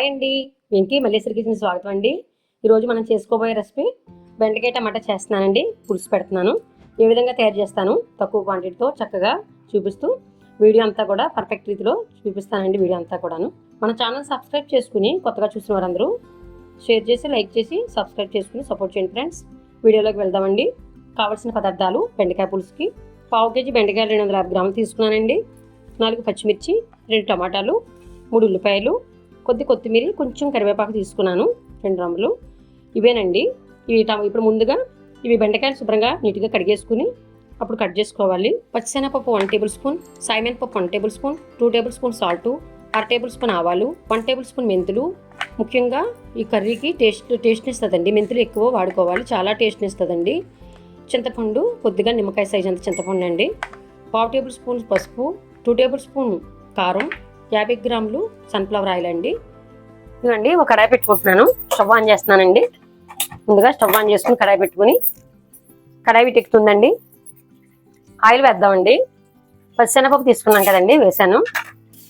Hi అండి. Venky Malleswari kitchen స్వాగతం అండి. ఈరోజు మనం చేసుకోబోయే రెసిపీ బెండకాయ టమాటా చేస్తున్నానండి. పులుసు పెడుతున్నాను. ఏ విధంగా తయారు చేస్తాను తక్కువ క్వాంటిటీతో చక్కగా చూపిస్తూ వీడియో అంతా కూడా పర్ఫెక్ట్ రీతిలో చూపిస్తానండి వీడియో అంతా కూడాను. మన ఛానల్ సబ్స్క్రైబ్ చేసుకుని కొత్తగా చూసిన వారందరూ షేర్ చేసి లైక్ చేసి సబ్స్క్రైబ్ చేసుకుని సపోర్ట్ చేయండి ఫ్రెండ్స్ వీడియోలోకి వెళ్దామండి. కావాల్సిన పదార్థాలు బెండకాయ పులుసుకి పావు కేజీ బెండకాయలు రెండు వందల యాభై గ్రాములు తీసుకున్నానండి. నాలుగు పచ్చిమిర్చి రెండు టమాటాలు మూడు ఉల్లిపాయలు కొద్ది కొత్తిమీర కొంచెం కరివేపాకు తీసుకున్నాను రెండు రంగులు ఇవేనండి. ఇవి ఇప్పుడు ముందుగా ఇవి బెండకాయలు శుభ్రంగా నీట్గా కడిగేసుకుని అప్పుడు కట్ చేసుకోవాలి. పచ్చిశనగపప్పు వన్ టేబుల్ స్పూన్ సాయిమెన్ పప్పు one tablespoon two tablespoon salt అర టేబుల్ స్పూన్ ఆవాలు వన్ టేబుల్ స్పూన్ మెంతులు. ముఖ్యంగా ఈ కర్రీకి టేస్ట్ టేస్ట్ని ఇస్తుందండి. మెంతులు ఎక్కువ వాడుకోవాలి. చాలా టేస్ట్ని ఇస్తుందండి. చింతపండు కొద్దిగా నిమ్మకాయ సైజ్ అంత చింతపండు అండి పావు టేబుల్ స్పూన్ పసుపు టూ టేబుల్ స్పూన్ కారం యాభై గ్రాములు సన్ఫ్లవర్ ఆయిల్ అండి. ఇవ్వండి ఒక కడాయి పెట్టుకుంటున్నాను. స్టవ్ ఆన్ చేస్తున్నానండి. ముందుగా స్టవ్ ఆన్ చేసుకుని కడాయి పెట్టుకుని కడాయి వీటెక్కుతుందండి ఆయిల్ వేద్దామండి. పచ్చిశనగపప్పు తీసుకున్నాం కదండి వేసాను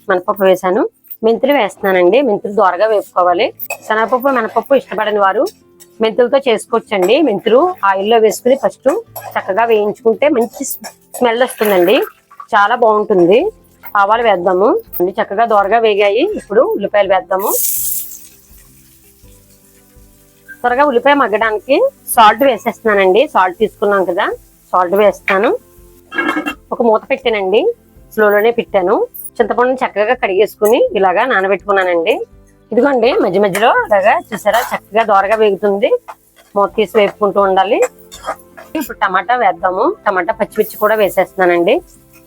మినపప్పు వేసాను మెంతులు వేస్తున్నానండి. మెంతులు దోరగా వేపుకోవాలి. శనగపప్పు మినపప్పు ఇష్టపడని వారు మెంతులతో చేసుకోవచ్చండి. మెంతులు ఆయిల్లో వేసుకుని ఫస్ట్ చక్కగా వేయించుకుంటే మంచి స్మెల్ వస్తుందండి. చాలా బాగుంటుంది. ఆవాలు వేద్దాము. అన్ని చక్కగా దోరగా వేగాయి. ఇప్పుడు ఉల్లిపాయలు వేద్దాము. త్వరగా ఉల్లిపాయ మగ్గడానికి సాల్ట్ వేసేస్తున్నానండి. సాల్ట్ తీసుకున్నాం కదా. సాల్ట్ వేస్తాను. ఒక మూత పెట్టానండి. స్లోలోనే పెట్టాను. చింతపండుని చక్కగా కడిగేసుకుని ఇలాగా నానబెట్టుకున్నానండి. ఇదిగోండి మధ్య మధ్యలో ఇలాగా చూసారా? చక్కగా దోరగా వేగుతుంది. మూత తీసి వేపుకుంటూ ఉండాలి. ఇప్పుడు టమాటా వేద్దాము. టమాటా పచ్చిమిర్చి కూడా వేసేస్తున్నానండి.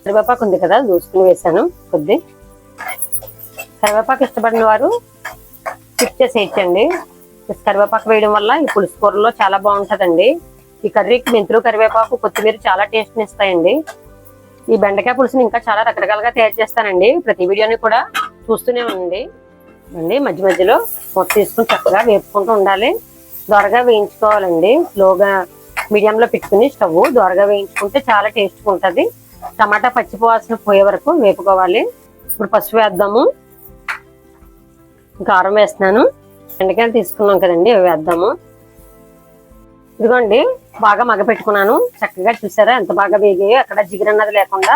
కరివేపాకు ఉంది కదా దూసుకుని వేసాను కొద్ది. కరివేపాకు ఇష్టపడిన వారు స్కిప్ చేసేయచ్చండి కరివేపాకు వేయడం వల్ల ఈ పులుసు కూరలో చాలా బాగుంటుందండి. ఈ కర్రీకి మెంతులు కరివేపాకు కొత్తిమీర చాలా టేస్ట్ ఇస్తాయండి. ఈ బెండకాయ పులుసుని ఇంకా చాలా రకరకాలుగా తయారు చేస్తానండి. ప్రతి వీడియోని కూడా చూస్తూనే ఉండండి. అండి మధ్య మధ్యలో మొత్తం తీసుకుని చక్కగా వేపుకుంటూ ఉండాలి. దొరగా వేయించుకోవాలండి. స్లోగా మీడియంలో పెట్టుకుని స్టవ్ దొరగా వేయించుకుంటే చాలా టేస్ట్గా ఉంటుంది. టమాటా పచ్చిపోవాల్సిన పోయే వరకు వేపుకోవాలి. ఇప్పుడు పసుపు వేద్దాము. కారం వేస్తున్నాను. ఎండకాయలు తీసుకున్నాం కదండి అవి వేద్దాము. ఇదిగోండి బాగా మగ పెట్టుకున్నాను. చక్కగా చూసారా ఎంత బాగా వేగాయో అక్కడ జిగురన్నది లేకుండా.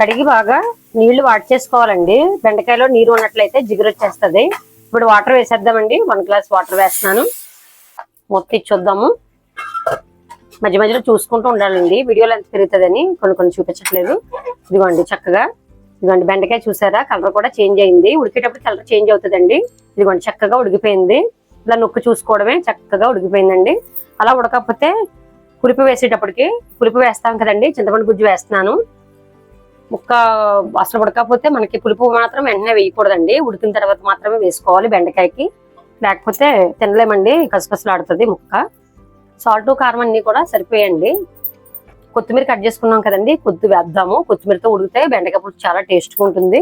కడిగి బాగా నీళ్ళు వాట్ చేసుకోవాలండి. బెండకాయలో నీరు ఉన్నట్లయితే జిగురు వచ్చేస్తుంది. ఇప్పుడు వాటర్ వేసేద్దామండి. వన్ గ్లాస్ వాటర్ వేస్తున్నాను. మొత్తం ఇచ్చొద్దాము మధ్య మధ్యలో చూసుకుంటూ ఉండాలండి. వీడియోలో ఎంత పెరుగుతుందని కొన్ని కొన్ని చూపించట్లేదు. ఇదిగోండి చక్కగా. ఇదిగోండి బెండకాయ చూసారా? కలర్ కూడా చేంజ్ అయింది. ఉడికేటప్పుడు కలర్ చేంజ్ అవుతుందండి. ఇదిగోండి చక్కగా ఉడికిపోయింది. ఇలా నొక్కు చూసుకోవడమే చక్కగా ఉడికిపోయిందండి. అలా ఉడకపోతే పులుపు వేసేటప్పటికి పులుపు వేస్తాం కదండి. చింతపండు గుజ్జు వేస్తున్నాను. ముక్క అసలు ఉడకపోతే మనకి పులుపు మాత్రం వెంటనే వేయకూడదండి. ఉడికిన తర్వాత మాత్రమే వేసుకోవాలి బెండకాయకి. లేకపోతే తినలేమండి. కసకసలాడుతుంది ముక్క. సాల్ట్ కారం అన్ని కూడా సరిపోయండి. కొత్తిమీర కట్ చేసుకున్నాం కదండి కొద్ది వేద్దాము. కొత్తిమీరతో ఉడికితే బెండకాయ పులుసు చాలా టేస్ట్గా ఉంటుంది.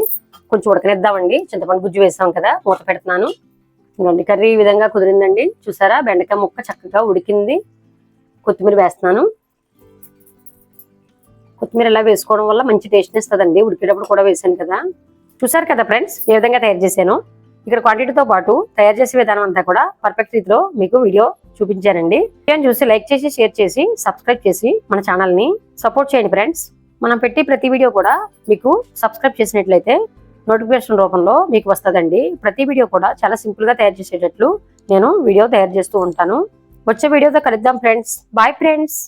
కొంచెం ఉడకనిద్దామండి. చింతపండు గుజ్జు వేసాం కదా మూత పెడుతున్నాను. ఇదిగోండి కర్రీ ఈ విధంగా కుదిరిందండి. చూసారా బెండకాయ ముక్క చక్కగా ఉడికింది. కొత్తిమీర వేస్తున్నాను. కొత్తిమీర ఇలా వేసుకోవడం వల్ల మంచి టేస్ట్ ఇస్తుందండి. ఉడికేటప్పుడు కూడా వేసాను కదా. చూసారు కదా ఫ్రెండ్స్ ఏ విధంగా తయారు చేశాను? ఇక్కడ క్వాంటిటీతో పాటు తయారు చేసే విధానం అంతా కూడా పర్ఫెక్ట్ రీతిలో మీకు వీడియో చూపించానండి. వీడియోని చూసి లైక్ చేసి షేర్ చేసి సబ్స్క్రైబ్ చేసి మన ఛానల్ని సపోర్ట్ చేయండి ఫ్రెండ్స్ మనం పెట్టి ప్రతి వీడియో కూడా మీకు సబ్స్క్రైబ్ చేసినట్లయితే నోటిఫికేషన్ రూపంలో మీకు వస్తుందండి. ప్రతి వీడియో కూడా చాలా సింపుల్గా తయారు చేసేటట్లు నేను వీడియో తయారు చేస్తూ ఉంటాను. వచ్చే వీడియోతో కలుద్దాం ఫ్రెండ్స్ బాయ్ ఫ్రెండ్స్